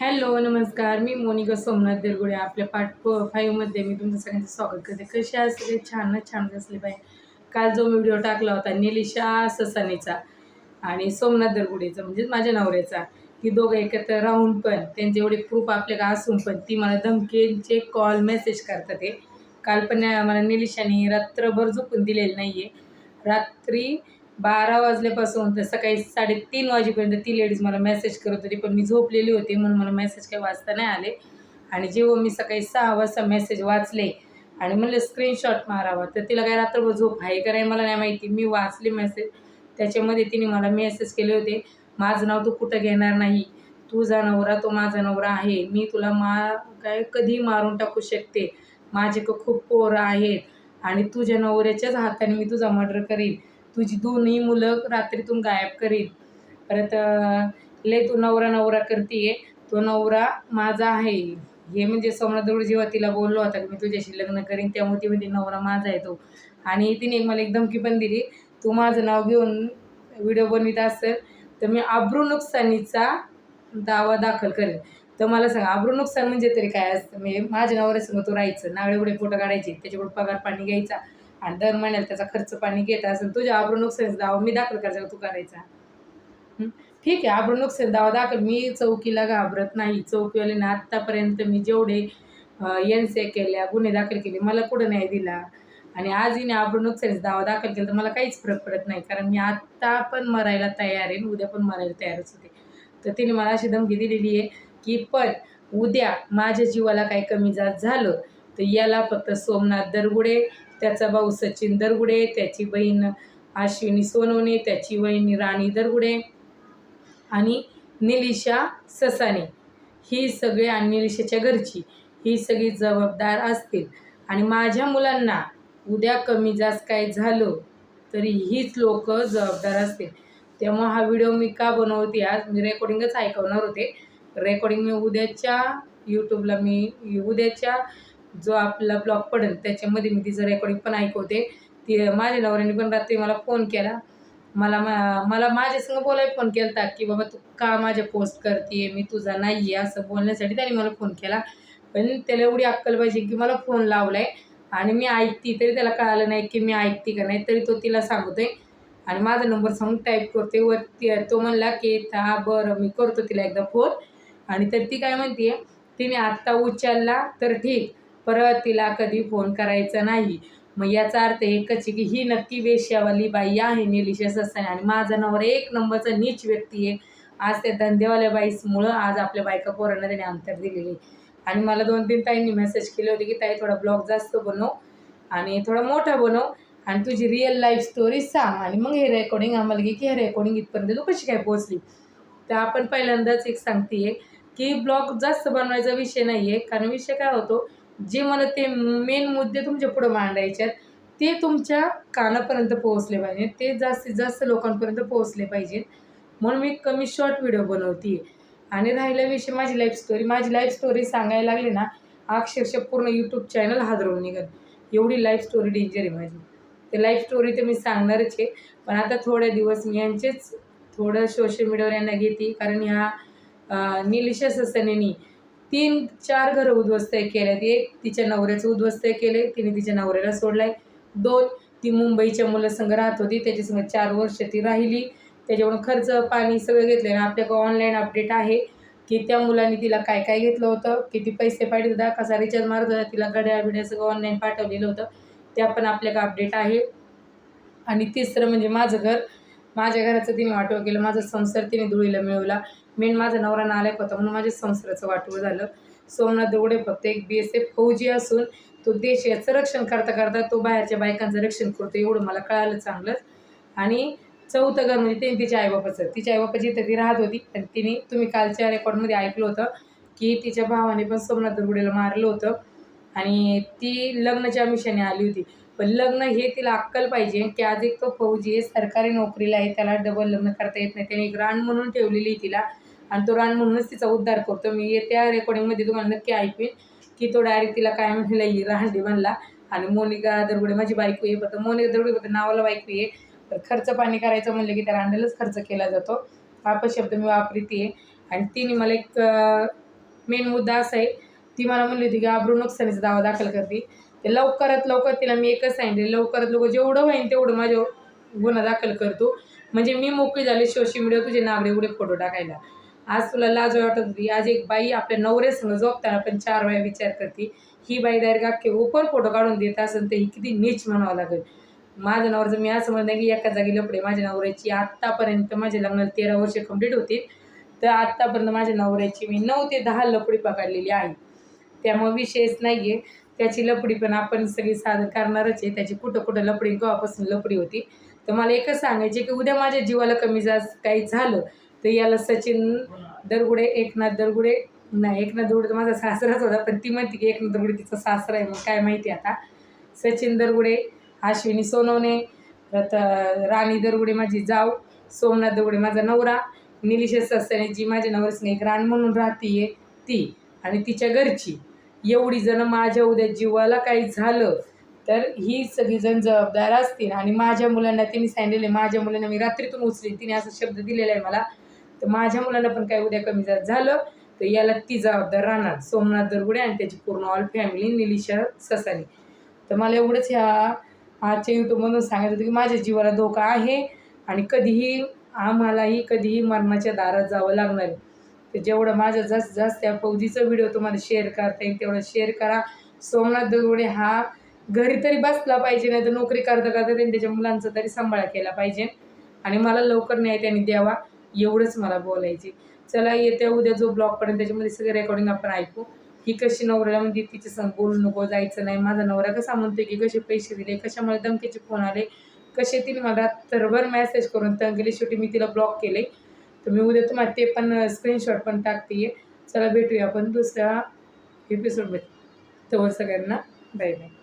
Hello नमस्कार. मी मोनिका सोमनाथ देरगुडे आपल्या part फ फाईव्हमध्ये मी तुमचं सगळ्यांचं स्वागत करते. कसे असले छान छान असले पाहिजे काल जो मी व्हिडिओ टाकला होता निलिशा ससानीचा आणि सोमनाथ देरगुडेचा म्हणजेच माझ्या नवऱ्याचा की दोघं एकत्र राहून पण त्यांचे एवढे प्रूफ आपल्याला असून पण ती मला धमकीचे कॉल मेसेज करतात ते काल पण मला निलिशाने रात्रभर झोपून दिलेलं नाही आहे रात्री बारा वाजल्यापासून तर सकाळी साडेतीन वाजेपर्यंत ती लेडीज मला मेसेज करत होती पण मी झोपलेली होती म्हणून मला मेसेज काही वाचता नाही आले. आणि जेव्हा मी सकाळी सहा वाजता मेसेज वाचले आणि म्हणलं स्क्रीनशॉट मारावा. तर तिला काय रात्रभर झोप आहे का नाही मला नाही माहिती. मी वाचले मेसेज त्याच्यामध्ये तिने मला मेसेज केले होते माझं नाव तू कुठं घेणार नाही? तुझा नवरा तो माझा नवरा आहे. मी तुला मा काय कधी मारून टाकू शकते. माझे क खूप पोरं आहेत आणि तुझ्या नवऱ्याच्याच हाताने मी तुझा मर्डर करीन. तुझी दोन्ही मुलं रात्रीतून गायब करीन. परत ले तू नवरा नवरा करतीये तो नवरा माझा आहे. हे म्हणजे सोमनाथजवळ जेव्हा तिला बोललो होता की मी तुझ्याशी लग्न करीन त्यामुळे ती म्हणजे नवरा माझा आहे तो. आणि तिने मला एक धमकी पण दिली तू माझं नाव घेऊन व्हिडिओ बनवित असेल तर मी आब्रू नुकसानीचा दावा दाखल करेन. तर मला सांगा आब्रू नुकसान म्हणजे तरी काय असतं? म्हणजे माझ्या नवऱ्यासंग तू राहायचं नागळे एवढे फोटो काढायचे त्याच्याकडून पगार पाणी घ्यायचा आणि दर महिन्याला त्याचा खर्च पाणी घेत असेल तुझ्या आब्रू नुकसानीचा दावा मी दाखल करायचा तू करायचा ठीक आहे आब्रू नुकसान दावा दाखल. मी चौकीला घाबरत नाही. चौकीवाल्याने आत्तापर्यंत मी जेवढे एन सी केल्या गुन्हे दाखल केले मला कुठं न्याय दिला? आणि आज हिने आब्रू नुकसानीचा दावा दाखल केला तर मला काहीच फरक पडत नाही. कारण मी आत्ता पण मरायला तयार आहे. उद्या पण मरायला तयारच होते तर तिने मला अशी धमकी दिलेली आहे की पण उद्या माझ्या जीवाला काही कमी जात झालं तर याला फक्त सोमनाथ दरगुडे त्याचा भाऊ सचिन दरगुडे त्याची बहीण अश्विनी सोनवणे त्याची बहीण राणी दरगुडे आणि निलिशा ससाने ही सगळे आणि निलिशाच्या घरची ही सगळी जबाबदार असतील. आणि माझ्या मुलांना उद्या कमी जास्त काय झालं तरी हीच लोक जबाबदार असतील. तेव्हा हा व्हिडिओ मी का बनवते आज मी रेकॉर्डिंगच ऐकवणार होते. रेकॉर्डिंग मी उद्याच्या यूट्यूबला मी उद्याच्या जो आपला ब्लॉग पडेल त्याच्यामध्ये मी तिचं रेकॉर्डिंग पण ऐकवते ती माझ्या नवऱ्याने पण रात्री मला फोन केला. मला मा मला माझ्यासंग बोलायला फोन केला होता की बाबा तू का माझ्या पोस्ट करते मी तुझा नाही आहे असं बोलण्यासाठी त्याने मला फोन केला. पण त्याला एवढी अक्कल पाहिजे की मला फोन लावलाय आणि मी ऐकते तरी त्याला कळालं नाही की मी ऐकते का नाही तरी तो तिला सांगतोय. आणि माझा नंबर सांगून टाईप करते वरती तो म्हणला की हा बरं मी करतो तिला एकदा फोन आणि तर ती काय म्हणते तिने आत्ता उचलला तर ठीक परत तिला कधी फोन करायचा नाही. मग याचा अर्थ एकच आहे की ही नक्की वेश्यावाली बाई आहे निलिशा ससाने आणि माझा नवरा एक नंबरचा नीच व्यक्ती आहे. आज त्या धंदेवाल्या बाईसमुळं आज आपल्या बायका पोरांना त्याने अंतर दिलेले आणि मला दोन तीन ताईंनी मेसेज केले होते की ताई थोडा ब्लॉग जास्त बनव आणि थोडा मोठा बनव आणि तुझी रिअल लाईफ स्टोरी सांग. आणि मग हे रेकॉर्डिंग आम्हाला घे की हे रेकॉर्डिंग इथपर्यंत तू कशी काय पोहोचली? तर आपण पहिल्यांदाच एक सांगते की ब्लॉग जास्त बनवायचा विषय नाही आहे कारण विषय काय होतो जे मला ते मेन मुद्दे तुमच्या पुढं मांडायचे आहेत ते तुमच्या कानापर्यंत पोहोचले पाहिजे. ते जास्तीत जास्त लोकांपर्यंत पोहोचले पाहिजेत. म्हणून मी कमी शॉर्ट व्हिडिओ बनवते आणि राहिला विषय माझी लाईफ स्टोरी माझी लाईफ स्टोरी सांगायला लागली ना अक्षरशः पूर्ण यूट्यूब चॅनल हादरवून निघत एवढी लाईफ स्टोरी डेंजर आहे माझी. ते लाईफ स्टोरी तर मी सांगणारच आहे. पण आता थोड्या दिवस मी यांचेच थोडं सोशल मीडियावर यांना घेते. कारण ह्या निलिशा ससनेनी तीन चार घरं उद्ध्वस्त केल्यात. एक तिच्या नवऱ्याचं उद्ध्वस्त केले तिने तिच्या नवऱ्याला सोडलाय. दोन ती मुंबईच्या मुलासंग राहत होती. त्याच्यासंग चार वर्ष ती राहिली. त्याच्याकडून खर्च पाणी सगळं घेतलं आणि आपल्याकडं ऑनलाईन अपडेट आहे की त्या मुलांनी तिला काय काय घेतलं होतं? किती पैसे पाहिजे होता? कसा रिचार्ज मारत होता? तिला घड्याळ बिड्या सगळं ऑनलाईन पाठवलेलं होतं. त्या पण आपल्याकडे अपडेट आहे. आणि तिसरं म्हणजे माझं घर. माझ्या घराचं तिने वाटव केलं. माझा संसार तिने धुळीला मिळवला. मेन माझा नवरा नालायक होता म्हणून माझ्या संसाराचं वाटोळं झालं. सोमनाथ दवडे फक्त एक बी एस एफ फौजी असून तो देश याचं रक्षण करता करता तो बाहेरच्या बायकांचं रक्षण करतो एवढं मला कळालं चांगलंच आणि चौथं घर म्हणजे ते तिच्या आईबापाचं. तिच्या आईबापाची इथं ती राहत होती आणि तिने तुम्ही कालच्या रेकॉर्डमध्ये ऐकलं होतं की तिच्या भावाने पण सोमनाथ दुर्गुडेला मारलं होतं. आणि ती लग्नाच्या मिशाने आली होती. पण लग्न हे तिला अक्कल पाहिजे की आज एक तो फौजी आहे सरकारी नोकरीला आहे त्याला डबल लग्न करता येत नाही. त्याने एक रान म्हणून ठेवलेली आहे तिला. आणि तो रान म्हणूनच तिचा उद्धार करतो. मी त्या रेकॉर्डिंगमध्ये तुम्हाला नक्की ऐकवेन की तो डायरेक्ट तिला काय म्हणला ही राहंडी म्हणला. आणि मोनिका दरगुडे माझी बायको आहे फक्त मोनिका दरगुडे फक्त नावाला बायको आहे तर खर्च पाणी करायचं म्हणलं की त्या रांड्यालाच खर्च केला जातो. हा पण शब्द मी वापरते. आणि तिने मला एक मेन मुद्दा असा आहे. ती मला म्हणली होती की आबरू नुकसानीचा दावा दाखल करते. ते लवकरात लवकर तिला मी एकच सांगितले लवकरात लवकर जेवढं होईल तेवढं माझ्या गुन्हा दाखल करतो म्हणजे मी मोकळी झाली सोशल मीडियावर तुझे नागडे उडे फोटो टाकायला. आज तुला लाज वाटत होती. आज एक बाई आपल्या नवऱ्यासंग झोपताना पण चार वेळा विचार करते. ही बाई डायरेक्ट अख्खे ओपन फोटो काढून देत असेल तर ही किती नीच म्हणावं लागेल. माझ्या नवऱ्याचं मी असं म्हणते की एका जागी लपडे माझ्या नवऱ्याची. आत्तापर्यंत माझ्या लग्नाला तेरा वर्ष कंप्लीट होतील तर आत्तापर्यंत माझ्या नवऱ्याची मी नऊ ते दहा लपडी पकडलेली आहे. त्यामुळे विषयच नाही आहे त्याची लपडी पण आपण सगळी सादर करणारच आहे. त्याची कुठं कुठं लपडी केव्हापासून लपडी होती. तर मला एकच सांगायचे की उद्या माझ्या जीवाला कमी जास्त काही झालं तर याला सचिन दरगुडे एकनाथ दरगुडे नाही एकनाथ दरगुडे तर माझा सासराच होता पण ती म्हणते की एकनाथ दरगुडे तिचा सासरा आहे मग काय माहिती आता. सचिन दरगुडे अश्विनी सोनवणे परत राणी दरगुडे माझी जाव सोमनाथ दरगुडे माझा नवरा निलिशा सस्याने जी माझ्या नवरसने एक राण म्हणून राहतीये ती आणि तिच्या घरची. एवढी जण माझ्या उद्या जीवाला काही झालं तर ही सगळी जण जबाबदार असतील आणि माझ्या मुलांना तिने सांगितलेले माझ्या मुलांना मी रात्रीतून उचली तिने असा शब्द दिलेला आहे मला तर माझ्या मुलांना पण काय उद्या कमी जात झालं तर याला ती जबाबदार राहणार. सोमनाथ दरगुडे आणि त्याची पूर्ण ऑल फॅमिली निलिशा ससानी. तर मला एवढंच ह्या आजच्या यूट्यूबमधून सांगायचं होतं की माझ्या जीवाला धोका आहे आणि कधीही आम्हालाही कधीही मरणाच्या दारात जावं लागणार आहे. तर जेवढं माझं जास्त जास्त त्या फौजीचा व्हिडिओ तुम्हाला शेअर करता येईल तेवढं शेअर करा. सोमनाथ दरगुडे हा घरी तरी बसला पाहिजे नाही तर नोकरी करता करता त्यांनी त्याच्या मुलांचा तरी सांभाळ केला पाहिजे. आणि मला लवकर न्याय त्यांनी द्यावा. एवढंच मला बोलायचे. चला येत्या उद्या जो ब्लॉग पडेल त्याच्यामध्ये सगळे रेकॉर्डिंग आपण ऐकू. ही कशी नवऱ्याला म्हणजे तिच्या संग बोलू नको जायचं नाही. माझा नवरा कसा म्हणतोय की कसे पैसे दिले कशामुळे धमकीचे फोन आले? कसे तिने मला तरभर मेसेज करून तंग शेवटी मी तिला ब्लॉक केले तर मी उद्या तुम्हाला ते पण स्क्रीनशॉट पण टाकते चला भेटूया आपण दुसऱ्या एपिसोडमध्ये तोवर सगळ्यांना बाय बाय